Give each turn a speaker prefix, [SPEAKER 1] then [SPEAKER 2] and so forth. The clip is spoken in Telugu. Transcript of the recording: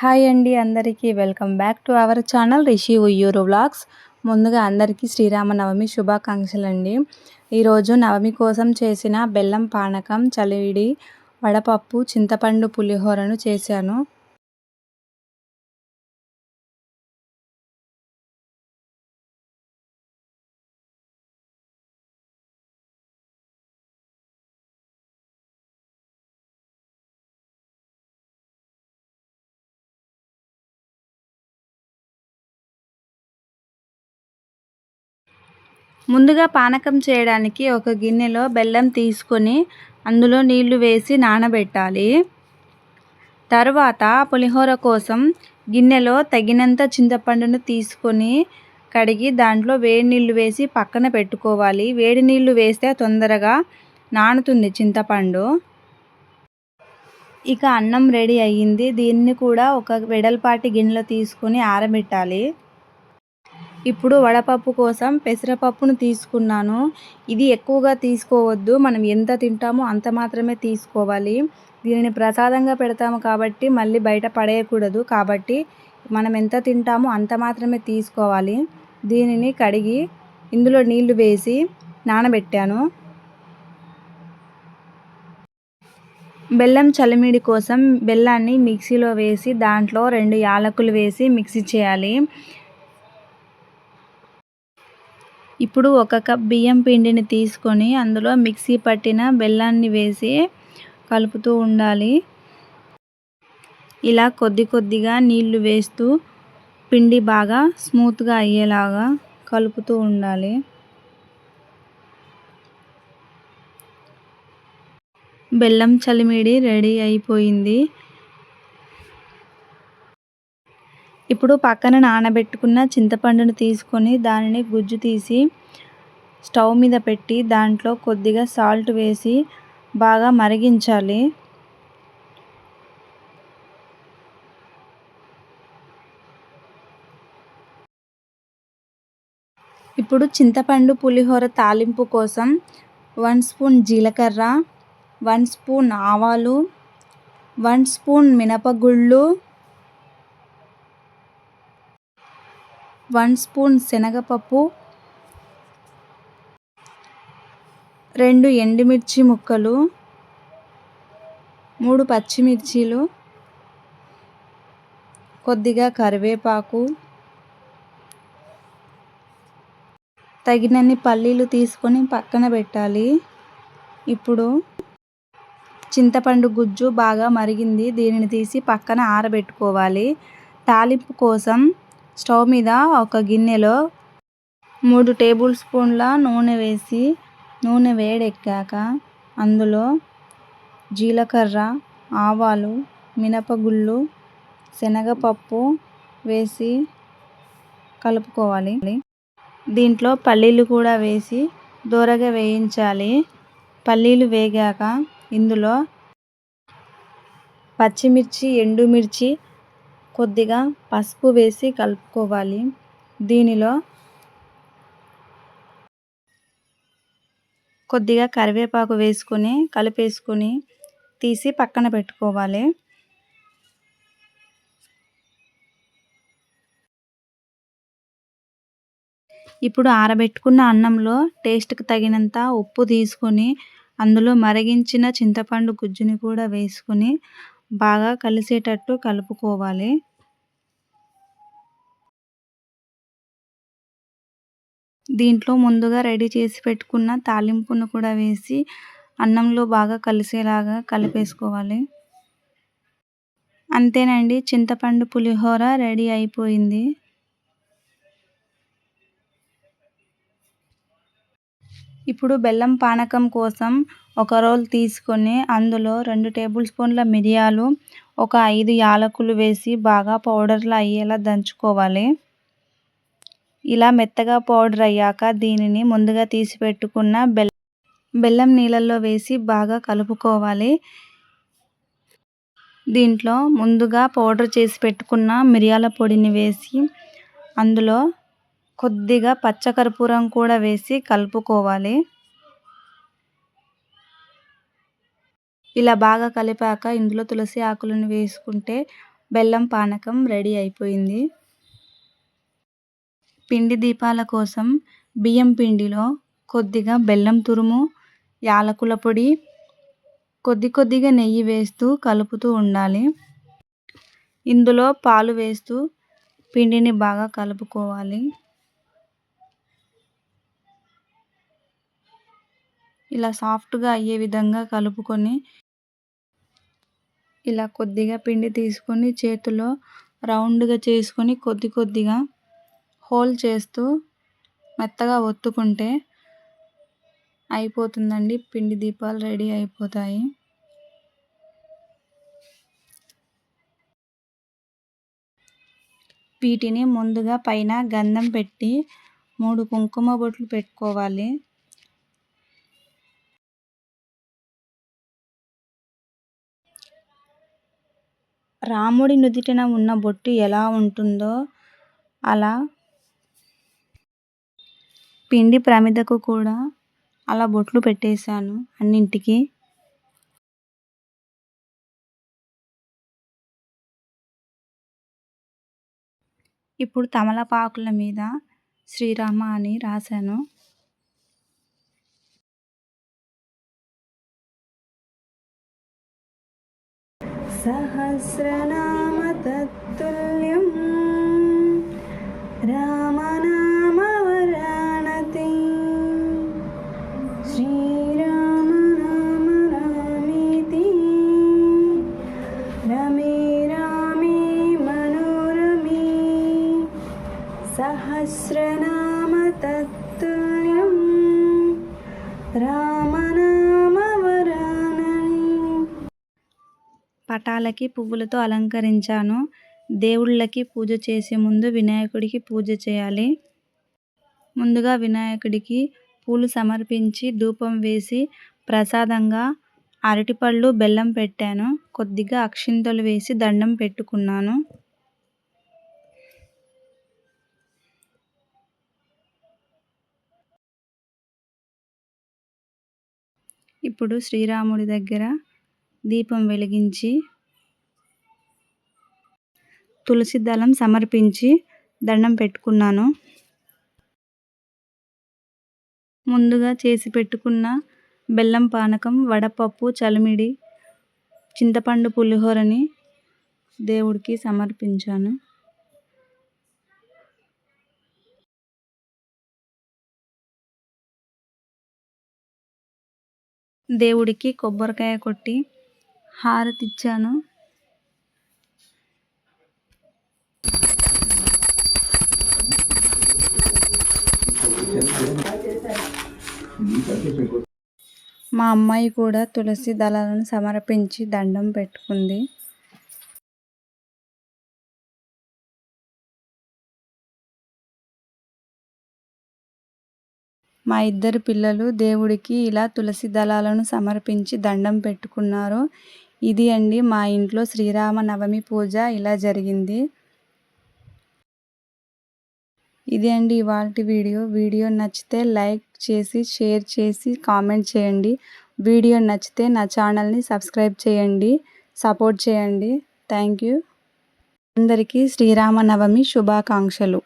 [SPEAKER 1] హాయ్ అండి అందరికీ. Welcome back to our channel Rishi Uyyuru vlogs. ముందుగా అందరికీ శ్రీరామనవమి శుభాకాంక్షలు అండి ఈరోజు నవమి కోసం చేసిన బెల్లం పానకం చలివిడి వడపప్పు చింతపండు పులిహోరను చేశాను. ముందుగా పానకం చేయడానికి ఒక గిన్నెలో బెల్లం తీసుకొని అందులో నీళ్ళు వేసి నానబెట్టాలి. తర్వాత పులిహోర కోసం గిన్నెలో తగినంత చింతపండును తీసుకొని కడిగి దాంట్లో వేడి నీళ్ళు వేసి పక్కన పెట్టుకోవాలి. వేడి నీళ్ళు వేస్తే తొందరగా నానుతుంది చింతపండు. ఇక అన్నం రెడీ అయ్యింది. దీన్ని కూడా ఒక వెడల్పాటి గిన్నెలో తీసుకొని ఆరబెట్టాలి. ఇప్పుడు వడపప్పు కోసం పెసరపప్పును తీసుకున్నాను. ఇది ఎక్కువగా తీసుకోవద్దు. మనం ఎంత తింటామో అంత మాత్రమే తీసుకోవాలి. దీనిని ప్రసాదంగా పెడతాము కాబట్టి మళ్ళీ బయట పడేయకూడదు. కాబట్టి మనం ఎంత తింటామో అంత మాత్రమే తీసుకోవాలి. దీనిని కడిగి ఇందులో నీళ్ళు వేసి నానబెట్టాను. బెల్లం చలిమిడి కోసం బెల్లాన్ని మిక్సీలో వేసి దాంట్లో రెండు యాలకులు వేసి మిక్సీ చేయాలి. ఇప్పుడు ఒక కప్ బియ్యం పిండిని తీసుకొని అందులో మిక్సీ పట్టిన బెల్లాన్ని వేసి కలుపుతూ ఉండాలి. ఇలా కొద్ది కొద్దిగా నీళ్ళు వేస్తూ పిండి బాగా స్మూత్గా అయ్యేలాగా కలుపుతూ ఉండాలి. బెల్లం చలిమిడి రెడీ అయిపోయింది. ఇప్పుడు పక్కన నానబెట్టుకున్న చింతపండును తీసుకొని దానిని గుజ్జు తీసి స్టవ్ మీద పెట్టి దాంట్లో కొద్దిగా సాల్ట్ వేసి బాగా మరిగించాలి. ఇప్పుడు చింతపండు పులిహోర తాలింపు కోసం వన్ స్పూన్ జీలకర్ర వన్ స్పూన్ ఆవాలు వన్ స్పూన్ మినపగుళ్ళు వన్ స్పూన్ శనగపప్పు రెండు ఎండుమిర్చి ముక్కలు మూడు పచ్చిమిర్చీలు కొద్దిగా కరివేపాకు తగినన్ని పల్లీలు తీసుకొని పక్కన పెట్టాలి. ఇప్పుడు చింతపండు గుజ్జు బాగా మరిగింది. దీనిని తీసి పక్కన ఆరబెట్టుకోవాలి. తాలింపు కోసం స్టవ్ మీద ఒక గిన్నెలో మూడు టేబుల్ స్పూన్ల నూనె వేసి నూనె వేడెక్కాక అందులో జీలకర్ర ఆవాలు మినపగుళ్ళు శనగపప్పు వేసి కలుపుకోవాలి. దీంట్లో పల్లీలు కూడా వేసి దూరగా వేయించాలి. పల్లీలు వేగాక ఇందులో పచ్చిమిర్చి ఎండుమిర్చి కొద్దిగా పసుపు వేసి కలుపుకోవాలి. దీనిలో కొద్దిగా కరివేపాకు వేసుకొని కలిపేసుకొని తీసి పక్కన పెట్టుకోవాలి. ఇప్పుడు ఆరబెట్టుకున్న అన్నంలో టేస్ట్కి తగినంత ఉప్పు తీసుకొని అందులో మరిగించిన చింతపండు గుజ్జుని కూడా వేసుకొని బాగా కలిసేటట్టు కలుపుకోవాలి. దీంట్లో ముందుగా రెడీ చేసి పెట్టుకున్న తాలింపును కూడా వేసి అన్నంలో బాగా కలిసేలాగా కలిపేసుకోవాలి. అంతేనండి చింతపండు పులిహోర రెడీ అయిపోయింది. ఇప్పుడు బెల్లం పానకం కోసం ఒక రోల్ తీసుకొని అందులో రెండు టేబుల్ స్పూన్ల మిరియాలు ఒక ఐదు యాలకులు వేసి బాగా పౌడర్లు అయ్యేలా దంచుకోవాలి. ఇలా మెత్తగా పౌడర్ అయ్యాక దీనిని ముందుగా తీసి పెట్టుకున్న బెల్ బెల్లం నీళ్ళల్లో వేసి బాగా కలుపుకోవాలి. దీంట్లో ముందుగా పౌడర్ చేసి పెట్టుకున్న మిరియాల పొడిని వేసి అందులో కొద్దిగా పచ్చకర్పూరం కూడా వేసి కలుపుకోవాలి. ఇలా బాగా కలిపాక ఇందులో తులసి ఆకులను వేసుకుంటే బెల్లం పానకం రెడీ అయిపోయింది. పిండి దీపాల కోసం బియ్యం పిండిలో కొద్దిగా బెల్లం తురుము యాలకుల పొడి కొద్ది కొద్దిగా నెయ్యి వేస్తూ కలుపుతూ ఉండాలి. ఇందులో పాలు వేస్తూ పిండిని బాగా కలుపుకోవాలి. ఇలా సాఫ్ట్గా అయ్యే విధంగా కలుపుకొని ఇలా కొద్దిగా పిండి తీసుకొని చేతిలో రౌండ్గా చేసుకొని కొద్ది కొద్దిగా హోల్ చేస్తూ మెత్తగా ఒత్తుకుంటే అయిపోతుందండి. పిండి దీపాలు రెడీ అయిపోతాయి. వీటిని ముందుగా పైన గంధం పెట్టి మూడు కుంకుమ బొట్లు పెట్టుకోవాలి. రాముడి నుదిటిన ఉన్న బొట్టు ఎలా ఉంటుందో అలా పిండి ప్రమిదకు కూడా అలా బొట్లు పెట్టేశాను అన్నింటికి. ఇప్పుడు తమలపాకుల మీద శ్రీరామ అని రాశాను. సహస్రనామ తత్తుల్యం సహస్రనామ తత్తుల్యం పటాలకి పువ్వులతో అలంకరించాను. దేవుళ్ళకి పూజ చేసే ముందు వినాయకుడికి పూజ చేయాలి. ముందుగా వినాయకుడికి పూలు సమర్పించి ధూపం వేసి ప్రసాదంగా అరటిపళ్ళు బెల్లం పెట్టాను. కొద్దిగా అక్షింతలు వేసి దండం పెట్టుకున్నాను. ఇప్పుడు శ్రీరాముడి దగ్గర దీపం వెలిగించి తులసి దళం సమర్పించి దండం పెట్టుకున్నాను. ముందుగా చేసి పెట్టుకున్న బెల్లం పానకం వడపప్పు చలిమిడి చింతపండు పులిహోరని దేవుడికి సమర్పించాను. దేవుడికి కొబ్బరికాయ కొట్టి హారతిచ్చాను. మా అమ్మాయి కూడా తులసి దళాలను సమర్పించి దండం పెట్టుకుంది. మా ఇద్దరు పిల్లలు దేవుడికి ఇలా తులసి దళాలను సమర్పించి దండం పెట్టుకున్నారు. ఇది అండి మా ఇంట్లో శ్రీరామ నవమి పూజ ఇలా జరిగింది. ఇది అండి ఇవాళ వీడియో. వీడియో నచ్చితే లైక్ చేసి షేర్ చేసి కామెంట్ చేయండి. వీడియో నచ్చితే నా ఛానల్ని సబ్స్క్రైబ్ చేయండి. సపోర్ట్ చేయండి. Thank you. అందరికీ శ్రీరామనవమి శుభాకాంక్షలు.